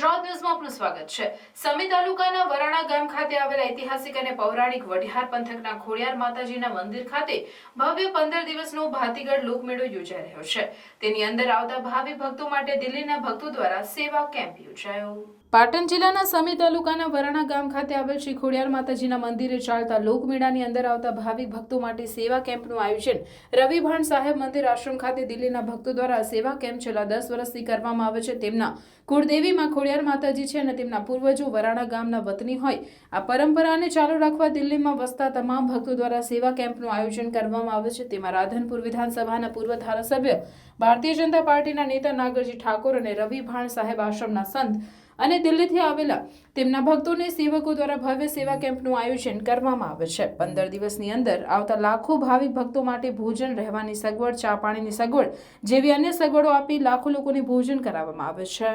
ગુજરાત ન્યૂઝમાં આપનું સ્વાગત છે સમી તાલુકાના વરાણા ગામ ખાતે આવેલા ઐતિહાસિક અને પૌરાણિક વઢિયાર પંથકના ખોડિયાર માતાજીના મંદિર ખાતે ભવ્ય પંદર દિવસનો ભાતીગઢ લોકમેળો યોજાઈ રહ્યો છે. તેની અંદર આવતા ભાવિ ભક્તો માટે દિલ્હીના ભક્તો દ્વારા સેવા કેમ્પ યોજાયો. પાટણ જિલ્લાના સમી તાલુકાના વરાણા ગામ ખાતે આવેલ શ્રી ખોડિયાર માતાજીના મંદિરે ચાલતા લોકમેળાની અંદર આવતા ભાવિક ભક્તો માટે સેવા કેમ્પનું આયોજન રવિભાણ સાહેબ મંદિર આશ્રમ ખાતે દિલ્હીના ભક્તો દ્વારા સેવા કેમ્પ છેલ્લા દસ વર્ષથી કરવામાં આવે છે. તેમના કુળદેવીમાં ખોડિયાર માતાજી છે અને તેમના પૂર્વજો વરાણા ગામના વતની હોય. આ પરંપરાને ચાલુ રાખવા દિલ્હીમાં વસતા તમામ ભક્તો દ્વારા સેવા કેમ્પનું આયોજન કરવામાં આવે છે. તેમાં રાધનપુર વિધાનસભાના પૂર્વ ધારાસભ્ય, ભારતીય જનતા પાર્ટીના નેતા નાગરજી ઠાકોર અને રવિ ભાણ સાહેબ આશ્રમના સંત અને દિલ્હીથી આવેલા તેમના ભક્તોને સેવકો દ્વારા ભવ્ય સેવા કેમ્પનું આયોજન કરવામાં આવે છે. પંદર દિવસની અંદર આવતા લાખો ભાવિક ભક્તો માટે ભોજન, રહેવાની સગવડ, ચા પાણીની સગવડ જેવી અન્ય સગવડો આપી લાખો લોકોને ભોજન કરાવવામાં આવે છે.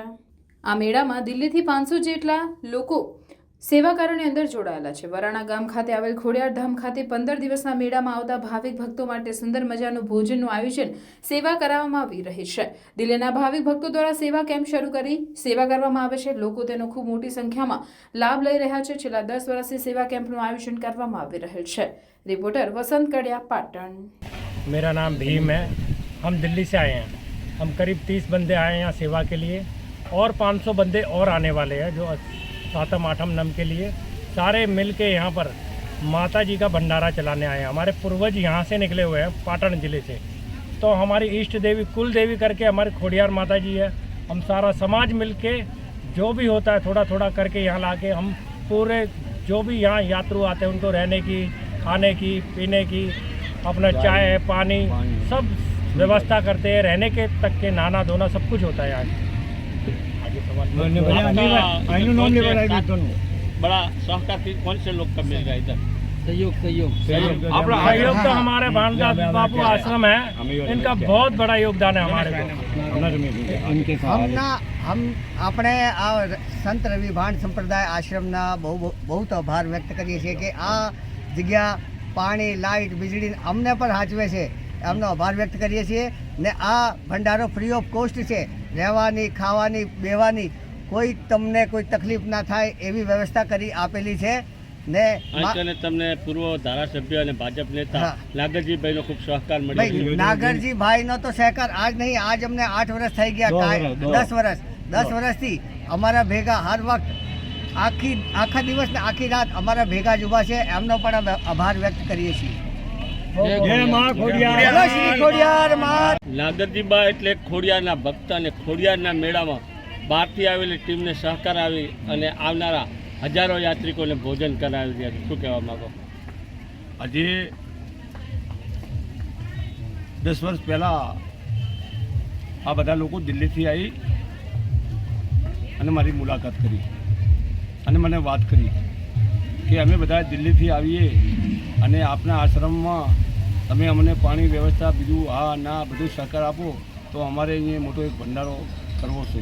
આ મેળામાં દિલ્હીથી પાંચસો જેટલા લોકો સેવા કારણે અંદર જોડાયેલા છે. વરાણા ગામ ખાતે આવેલ ખોડિયાર ધામ ખાતે પંદર દિવસના મેળામાં આવતા ભાવિક ભક્તો માટે સુંદર મજાનું ભોજનનું આયોજન સેવા કરાવવામાં આવી રહી છે. દિલ્હીના ભાવિક ભક્તો દ્વારા સેવા કેમ્પ શરૂ કરી સેવા કરવામાં આવે છે. લોકો તેનો ખૂબ મોટી સંખ્યામાં લાભ લઈ રહ્યા છે. છેલ્લા દસ વર્ષથી સેવા કેમ્પનું આયોજન કરવામાં આવી રહ્યું છે. રિપોર્ટર વસંત કડિયા, પાટણ. મેરા નામ ભીમ હૈ. હમ દિલ્હી સે આયે હમ કરીબ 30 બંદે આયે યહાં સેવા કે લીએ और 500 बंदे और आने वाले हैं जो सातम आठम नम के लिए सारे मिल के यहाँ पर माता जी का भंडारा चलाने आए हैं। हमारे पूर्वज यहाँ से निकले हुए हैं पाटन ज़िले से। तो हमारी इष्ट देवी कुल देवी करके हमारे खोडियार माता जी है। हम सारा समाज मिल के जो भी होता है थोड़ा थोड़ा करके यहाँ ला के हम पूरे जो भी यहाँ यात्रु आते हैं उनको रहने की खाने की पीने की अपना चाय पानी सब व्यवस्था करते हैं। रहने के तक के नहाना धोना सब कुछ होता है यहाँ। बड़ा सहकार कौन से लोग का मिल रहा है इधर सहयोग सहयोग सहयोग तो हमारे भानदास बाबू आश्रम है इनका बहुत बड़ा योगदान है हमारे को उनके હમના હમ આપણે આ સંત રવિ ભાણ સંપ્રદાય આશ્રમના બહુ બહુ તો આભાર વ્યક્ત કરીએ છીએ કે આ જગ્યા પાણી લાઇટ વીજળી અમને પણ સાચવે છે એમનો આભાર વ્યક્ત કરીએ છીએ ને આ ભંડારો ફ્રી ઓફ કોસ્ટ છે રહેવાની ખાવાની બેવાની કોઈ તમને કોઈ તકલીફ ના થાય એવી વ્યવસ્થા કરી આપેલી છે. ને અને તમને પૂર્વ ધારાસભ્ય અને ભાજપ નેતા હા. નાગરજીભાઈનો ખૂબ સહકાર મળ્યો ભાઈ છે. નાગરજી ભાઈનો તો સહકાર આજ નહીં આજ અમને આઠ વર્ષ થઈ ગયા. દસ વર્ષ દસ વર્ષથી અમારા ભેગા હર વખત આખી આખા દિવસ ને આખી રાત અમારા ભેગા જ ઊભા છે. એમનો પણ આભાર વ્યક્ત કરીએ છીએ. જય માં ખોડિયાર. બોલો શ્રી ખોડિયાર માત નાગરજીબા એટલે ખોડિયારના ભક્ત અને ખોડિયારના મેળામાં બહારથી આવેલી ટીમને સહકાર આવી અને આવનારા હજારો યાત્રિકોને ભોજન કરાવી રહ્યા શું કહેવા માંગો? આજે દસ વર્ષ પહેલાં આ બધા લોકો દિલ્હીથી આવી અને મારી મુલાકાત કરી અને મને વાત કરી કે અમે બધા દિલ્હીથી આવીએ અને આપના આશ્રમમાં તમે અમને પાણી વ્યવસ્થા બીજું હા ના બધું સહકાર આપો, તો અમારે અહીંયા મોટો એક ભંડારો કરવો છે.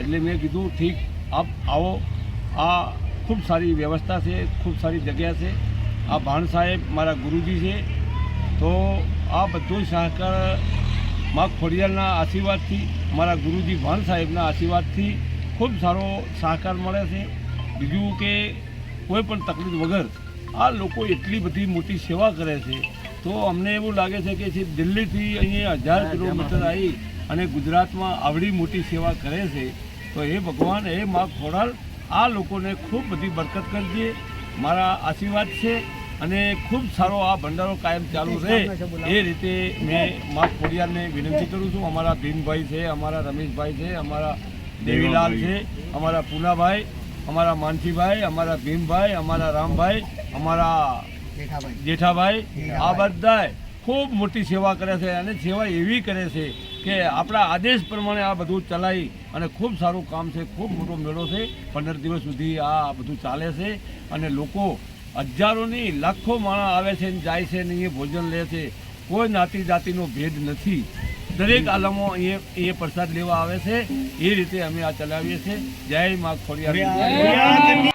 એટલે મેં કીધું, ઠીક, આપ આવો. આ ખૂબ સારી વ્યવસ્થા છે, ખૂબ સારી જગ્યા છે. આ ભાણ સાહેબ મારા ગુરુજી છે. તો આ બધું સહકાર મા ખોડિયારના આશીર્વાદથી, મારા ગુરુજી ભાણ સાહેબના આશીર્વાદથી ખૂબ સારો સહકાર મળે છે. બીજું કે કોઈ પણ તકલીફ વગર આ લોકો એટલી બધી મોટી સેવા કરે છે તો અમને એવું લાગે છે કે જે દિલ્હીથી અહીંયા હજાર કિલોમીટર આવી અને ગુજરાતમાં આવડી મોટી સેવા કરે છે તો એ ભગવાન એ મા ખોડાલ આ લોકોને ખૂબ બધી બરકત કરજે. મારા આશીર્વાદ છે અને ખૂબ સારો આ ભંડારો કાયમ ચાલુ રહે. એ રીતે મેં મા ખોડિયારને વિનંતી કરું છું. અમારા ભીમભાઈ છે અમારા રમેશભાઈ છે અમારા દેવીલાલ છે અમારા પૂનાભાઈ અમારા માનસીભાઈ અમારા ભીમભાઈ અમારા રામભાઈ અમારા જેઠાભાઈ. આ બધાય ખૂબ મોટી સેવા કરે છે અને સેવા એવી કરે છે કે આપણા આદેશ પ્રમાણે આ બધું ચલાવી અને ખૂબ સારું કામ છે ખૂબ મોટો મેળો છે. પંદર દિવસ સુધી આ બધું ચાલે છે અને લોકો હજારોની લાખો માણસ આવે છે ને જાય છે ને અહીંયા ભોજન લે છે. કોઈ નાતી જાતિનો ભેદ નથી. દરેક આલમો અહીંયા એ પ્રસાદ લેવા આવે છે. એ રીતે અમે આ ચલાવીએ છીએ. જય મા Khodiyar.